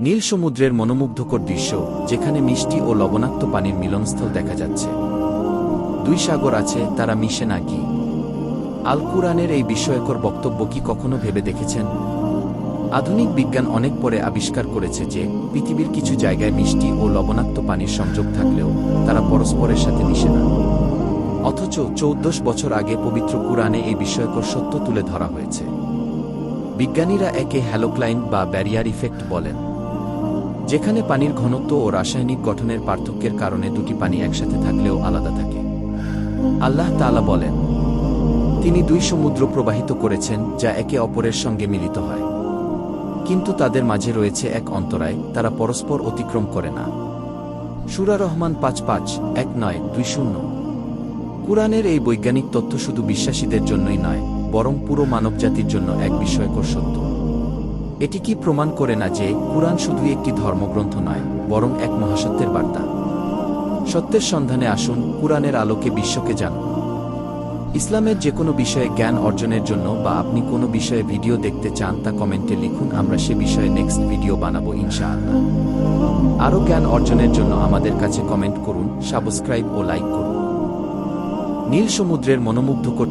নীল সমুদ্রের মনোমুগ্ধকর দৃশ্য, যেখানে মিষ্টি ও লবণাক্ত পানির মিলনস্থল দেখা যাচ্ছে। দুই সাগর আছে, তারা মিশে না কি? আল কুরআনের এই বিস্ময়কর বক্তব্য কি কখনো ভেবে দেখেছেন? আধুনিক বিজ্ঞান অনেক পরে আবিষ্কার করেছে যে, পৃথিবীর কিছু জায়গায় মিষ্টি ও লবণাক্ত পানির সংযোগ থাকলেও তারা পরস্পরের সাথে মিশে না। অথচ চৌদ্দশ বছর আগে পবিত্র কুরআনে এই বিষয়কর সত্য তুলে ধরা হয়েছে। বিজ্ঞানীরা একে হ্যালোক্লাইন বা ব্যারিয়ার ইফেক্ট বলেন। যেখানে পানির ঘনত্ব ও রাসায়নিক গঠনের পার্থক্যের কারণে দুটি পানি একসাথে থাকলেও আলাদা থাকে। আল্লাহ তাআলা বলেন, তিনি দুই সমুদ্র প্রবাহিত করেছেন যা একে অপরের সঙ্গে মিলিত হয়। কিন্তু তাদের মাঝে রয়েছে এক অন্তরায় তারা পরস্পর অতিক্রম করে না। সুরা রহমান পাঁচ পাঁচ, এক নয়, দুই শূন্য। কুরআনের এই বৈজ্ঞানিক তথ্য শুধু বিশ্বাসীদের জন্যই নয়, বরং পুরো মানবজাতির জন্য এক বিস্ময়কর সত্য। এটি কি প্রমাণ করে না যে কুরআন শুধু একটি ধর্মগ্রন্থ নয়, বরং এক মহাসত্যের বার্তা? সত্যের সন্ধানে আসুন, কুরআনের আলোকে বিশ্বকে জানুন। ইসলামের যে কোনো বিষয়ে জ্ঞান অর্জনের জন্য বা আপনি কোনো বিষয়ে ভিডিও দেখতে চান তা কমেন্টে লিখুন, আমরা সে বিষয়ে নেক্সট ভিডিও বানাবো ইনশাআল্লাহ। আরও জ্ঞান অর্জনের জন্য আমাদের কাছে কমেন্ট করুন, সাবস্ক্রাইব ও লাইক করুন। নীল সমুদ্রের মনোমুগ্ধকর